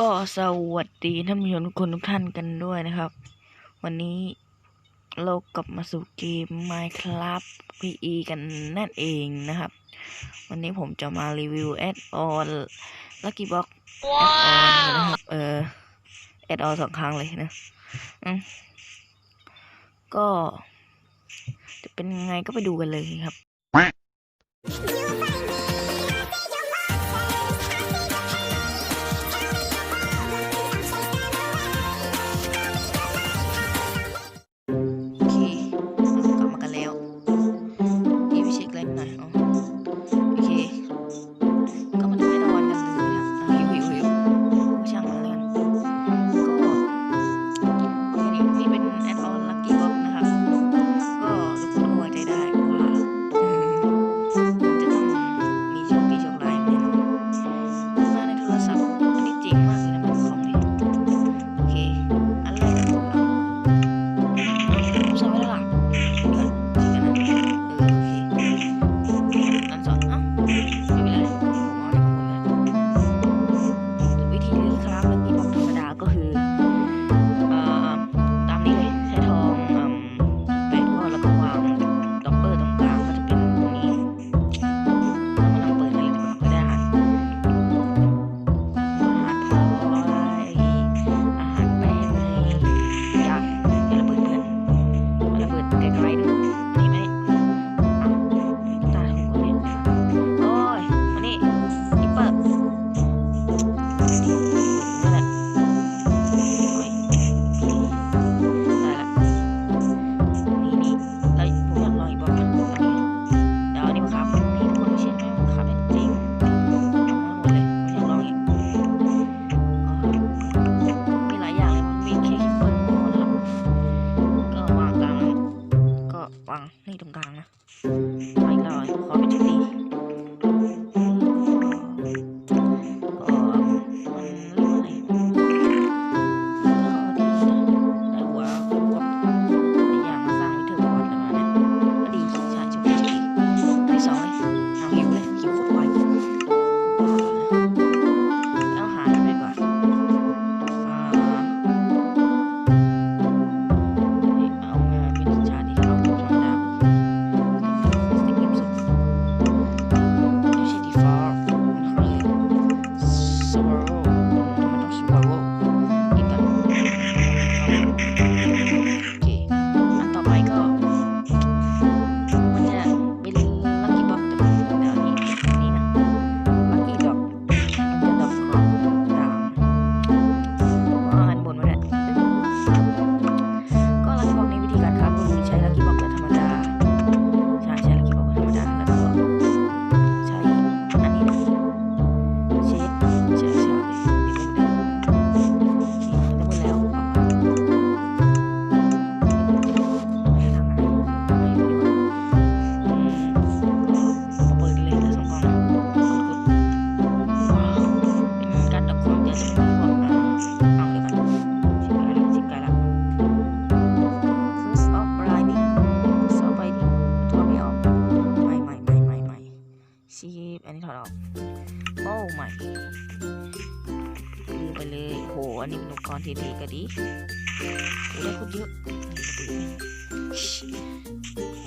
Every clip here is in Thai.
ก็สวัสดีท่านผู้ชมทุกคนทุกท่านกันด้วยนะครับ วันนี้เรากลับมาสู่เกม Minecraft PE กันนั่นเองนะครับ วันนี้ผมจะมารีวิวแอดออน Lucky Box แอดออนนะครับเออแอดออนสองครั้งเลยนะก็ จะเป็นไงก็ไปดูกันเลยครับ Okay.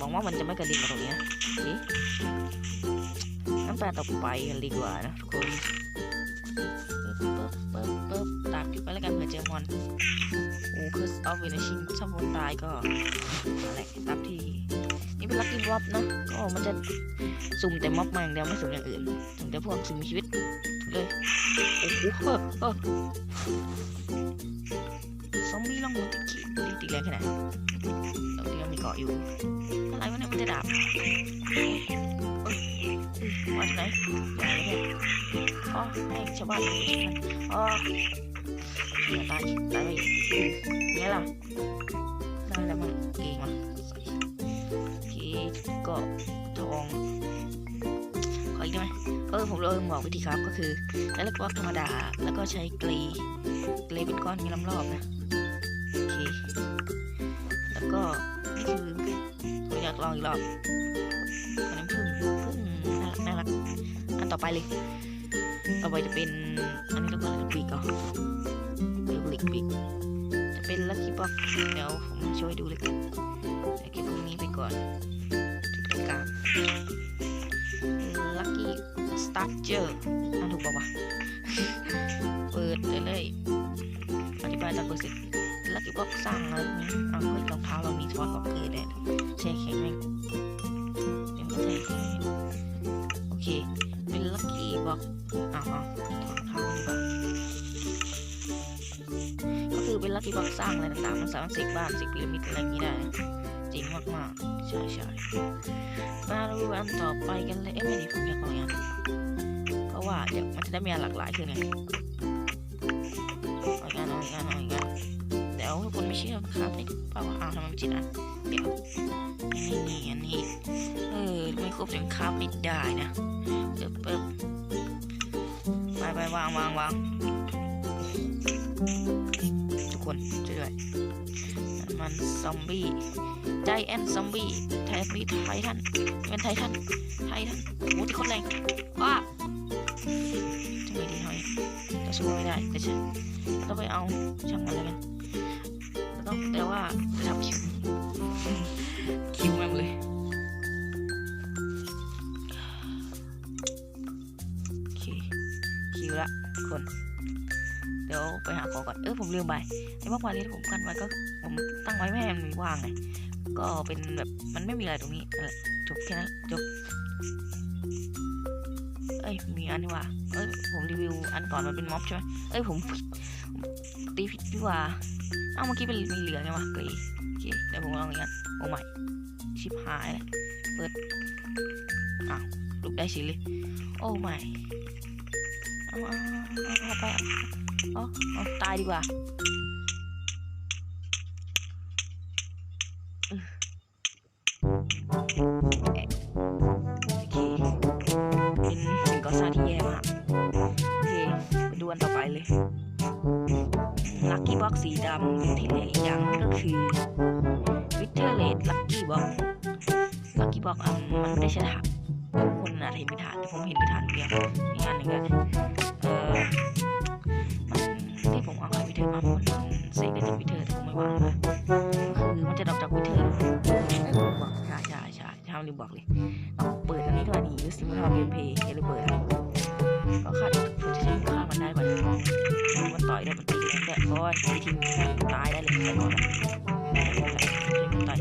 มองว่ามันจะไม่กระดิ่งมตรงนี้นี่น้ำตาต่อไปกันดีกว่านะทุกคนตามคลิปไปแล้วกันเผื่อเจอมอนโอ้คือออฟเวนิชิงถ้ามอนตายก็อะไรตามที่นี่เป็นลักกี้บ็อบนะก็มันจะสุ่มแต่ม็อบมาอย่างเดียวไม่สุ่มอย่างอื่นถึงจะพวกสิ่มชีวิตเลยโอ้โหซอมบี้ลองหมดที่ แรงแค่ไหนเราเรื่องมีเกาะอยู่ อะไรวะเนี่ยมันจะดับวันไหนอะไรเนี่ยอ๋อให้ชาวบ้านดูกันอ๋อเายตายตายไปเงี้ยล่ะได้แล้วมันเก่งว่ะเก่เกาะทองขออีกได้ไหมเออผมเลยบอกวิธีครับก็คือ แล้วก็ธรรมดาแล้วก็ใช้กลีเกลีเป็นก้อนมีลำรอบนะโอเค ก็คืออยากลองอีกรอบขน้ำผึ้งผึ้งน่ารักอันต่อไปเลย ต่อไปจะเป็นอันนี้เรียกว่าปีกก่อนเรียกว่าปีกจะเป็นลัคกี้บ็อกเดี๋ยวผมช่วยดูเลยกันเดี๋ยวเก็บตรงนี้ไปก่อนจุดกลางลัคกี้สตาร์เจอร์อันถูกป่าวะเปิดเลยๆอธิบายตามเปอร์เซ็นต์ บล็อกสร้างแล้วนี้เอาเฮ้ยรองเท้าเรามีทอดบล็อกเกอร์ได้แช่แข็งไหมเดี๋ยวมันแช่แข็งโอเค เป็นลัคกี้บ็อกอ้าวอ้าวถอดรองเท้าดีกว่าก็คือเป็นลัคกี้บ็อกสร้างอะไรต่างๆมันสามารถเสกบ้านเสกพีระมิดอะไรอย่างนี้ได้จริงมากๆใช่ใช่มาดูอันต่อไปกันเลยเอ๊ะไม่ดีผมอยากลองอย่างเพราะว่าเดี๋ยวมันจะได้มีอันหลากหลายขึ้นไง ล่าอ้าวทำไมไม่จิตอะเดี๋ยวอันนี้นี่อันนี้เออไม่ครบถึงครับไม่ได้นะเปิ๊บเปิ๊บไปไปวางวางวางทุกคนช่วยด้วยมันซอมบี้ใจแอนซอมบี้ไทมีไททันเป็นไททันไททันโอ้โหที่โคนแรงว้าทำไมดีหน่อยจะสู้ไม่ได้แต่ฉันต้องไปเอาช่างมันแล้วกัน เราต้องแต่ว่าจะทำคิวคิวแม่งเลยโอเคคิวละทุกคน เดี๋ยวไปหาของก่อนเออผมลืมไปไอ้เมื่อวานนี้ที่ผมกันไว้ก็ผมตั้งไว้ไม่ให้มันมีว่างไงก็เป็นแบบมันไม่มีอะไรตรงนี้นั่นแหละจบแค่นั้นจบเอ้ยมีอันนี่ว่าเอ้ยผมรีวิวอันก่อนมันเป็นม็อบใช่ไหมเอ้ยผมตีผิดดีกว่าเอ้าเมื่อกี้เป็นมีเหลืองไงวะเกรย์โอเคเดี๋ยวผมลองอย่างนี้โอ้ไม่ชิบหายเลยเปิดอ้าวลุกได้สิเลยโอ้ไม่เอาเอาเอาไปเอาอ๋อเอาตายดีกว่าำที่เหลืออีกอย่างก็คือวิเทอร์เลดลัคกี้บ็อกลัคกี้บ็อกอะมันไม่ได้ใช้ถ่านคนอาจจะเห็นไม่ถ่านแต่ผมเห็นไม่ถ่านเดียวมีอันหนึ่งอะเออมันที่ผมเอาไข่วิเทอร์มาเพราะมันเสกได้จากวิเทอร์แต่ผมไม่วางนะก็คือมันจะดอกจากวิเทอร์ไม่ผมบอกใช่ใช่ใช่ทำลืมบอกเลยต้องเปิดอันนี้ด้วยนี่ยูซิมทำเกมเพย์อย่าลืมเปิด ก็คาดผมจะใช้ฆ่ามันได้ก่อนมันต่อยได้มันตีได้แต่เพราะว่าทีทีตายได้เลยใครก่อนอะมันต่อย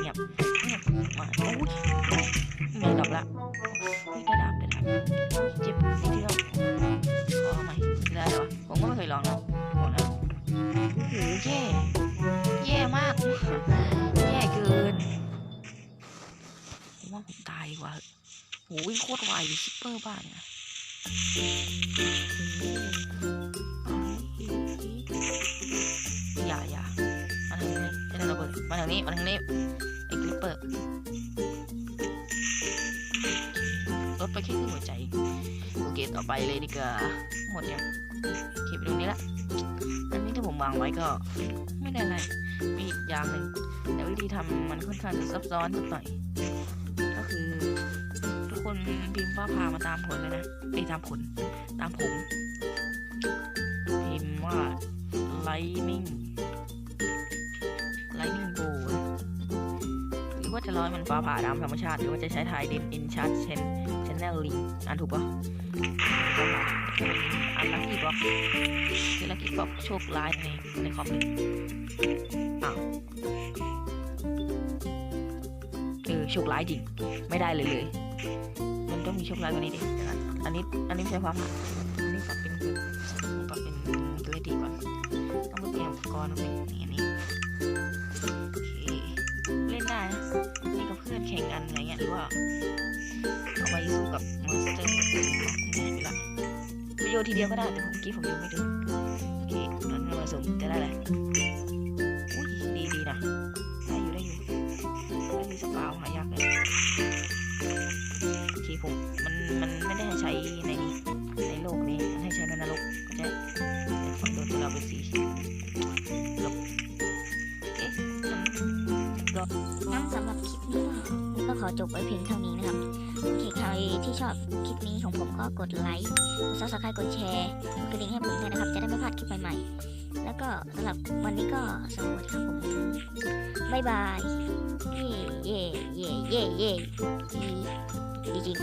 เงียบเงียบมาโอ้ยมีดอกละ หวิ่งโคตรไวชิปเปอร์บ้านเนี่ยอย่าอย่ามาทางนี้จะได้ระเบิดมาทางนี้มาทางนี้ไอ้คลิปเปอร์ลดไปแค่ครึ่งหัวใจโอเคต่อไปเลยดีกว่าหมดยังโอเคไปตรงนี้ละอันนี้ที่ผมวางไว้ก็ไม่ได้อะไรมีอีกอย่างหนึ่งแต่วิธีทำมันค่อนข้างจะซับซ้อนสักหน่อย คนพิมพ์ฟ้าพามาตามผลเลยนะไอ้ตามผล ตามผมพิมพ์ว่า lightning lightning bow หรือว่าจะร้อยมันฟ้าผ่าตามธรรมชาติ หรือว่าจะใช้ทายดิน in charge chen channel link อ่านถูกปะอันลัคกี้บ็อกคือลัคกี้บ็อกโชคร้ายในในคอมเลยอ้าวเออโชคร้ายจริง ไม่ได้เลยเลย มันต้องมีโชคร้ายกว่านี้ดิเดี๋ยวนะอันนี้ อันนี้ไม่ใช่ความหมายอันนี้ปรับเป็นปรับเป็นเกรดีก่อน ต้องไปเปลี่ยนอุปกรณ์เป็นนี่อันนี้ โอเค เล่นได้นะนี่กับเพื่อนแข่งกันอะไรเงี้ยหรือว่าเอาไว้สู้กับมอนสเตอร์นี่ไปละไปโยนทีเดียวก็ได้ แต่ผมกี้ผมโยนไม่ถึงโอเคนั้นมาสุ่มจะได้แหละ ขอจบไว้เพียงเท่านี้นะครับ โอเคใครที่ชอบคลิปนี้ของผมก็กดไลค์ กดซับสไครต์กดแชร์ กดลิงให้ผมด้วยนะครับ จะได้ไม่พลาดคลิปใหม่ๆ แล้วก็สำหรับวันนี้ก็สวัสดีครับผม บ๊ายบาย เย่เย่เย่เย่เย่จริง